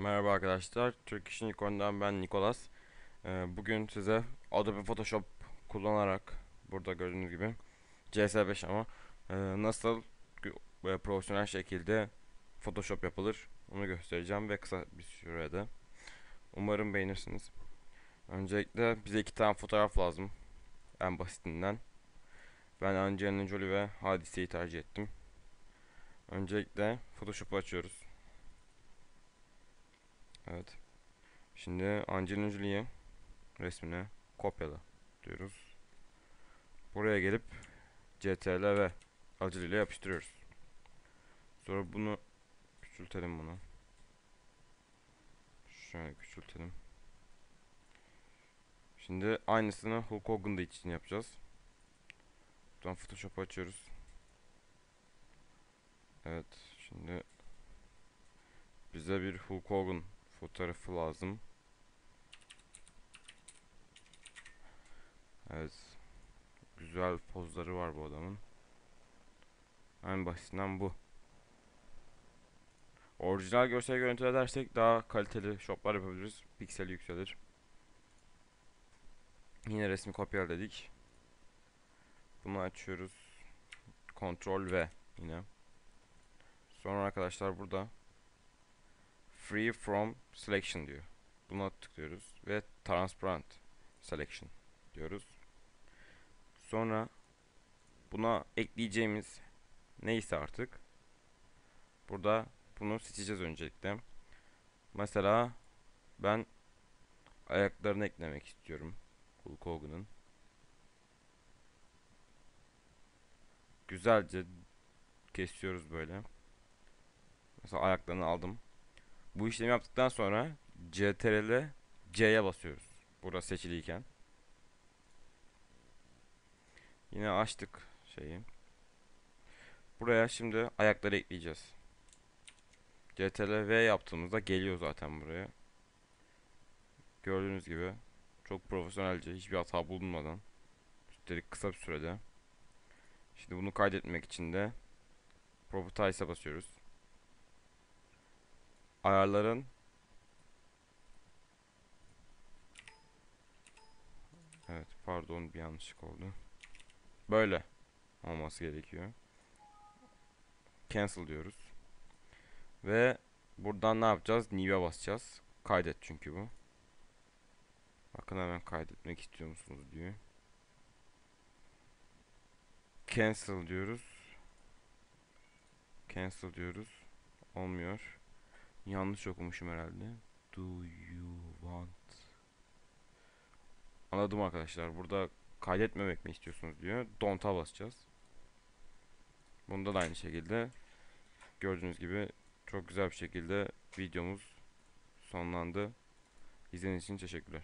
Merhaba arkadaşlar, Türk İş Nikon'dan ben Nikolas. Ee, bugün size Adobe Photoshop kullanarak, burada gördüğünüz gibi CS5 ama e, nasıl e, profesyonel şekilde Photoshop yapılır onu göstereceğim ve kısa bir sürede. Umarım beğenirsiniz. Öncelikle bize iki tane fotoğraf lazım, en basitinden. Ben Angelina Jolie ve Hadise'yi tercih ettim. Öncelikle Photoshop'u açıyoruz. Evet. Şimdi Angelina Jolie'yi resmine kopyala diyoruz. Buraya gelip CTRL ve acılıyla yapıştırıyoruz. Sonra bunu küçültelim bunu. Şöyle küçültelim. Şimdi aynısını Hulk Hogan'da için yapacağız. Buradan Photoshop açıyoruz. Evet, şimdi bize bir Hulk Hogan fotoğrafı lazım. Evet. Güzel pozları var bu adamın. En basitinden bu. Orijinal görsel görüntü edersek daha kaliteli shoplar yapabiliriz. Pikseli yükselir. Yine resmi kopyala dedik. Bunu açıyoruz. Ctrl V yine. Sonra arkadaşlar burada Free from selection diyor. Buna tıklıyoruz ve transparent selection diyoruz. Sonra buna ekleyeceğimiz neyse artık burada bunu seçeceğiz öncelikle. Mesela ben ayaklarını eklemek istiyorum. Hulk Hogan'ın. Güzelce kesiyoruz böyle. Mesela ayaklarını aldım. Bu işlemi yaptıktan sonra CTRL C'ye basıyoruz. Burası seçiliyken. Yine açtık şeyi. Buraya şimdi ayakları ekleyeceğiz. CTRL V yaptığımızda geliyor zaten buraya. Gördüğünüz gibi çok profesyonelce hiçbir hata bulunmadan üstelik kısa bir sürede. Şimdi bunu kaydetmek için de Properties'e basıyoruz ayarların Evet pardon bir yanlışlık oldu. Böyle olması gerekiyor. Cancel diyoruz. Ve buradan ne yapacağız? New'e basacağız. Kaydet çünkü bu. Bakın hemen kaydetmek istiyor musunuz diyor. Cancel diyoruz. Cancel diyoruz. Olmuyor. Yanlış okumuşum herhalde. Do you want? Anladım arkadaşlar. Burada kaydetmemek mi istiyorsunuz diyor. Don't'a basacağız. Bunda da aynı şekilde gördüğünüz gibi çok güzel bir şekilde videomuz sonlandı. İzlediğiniz için teşekkürler.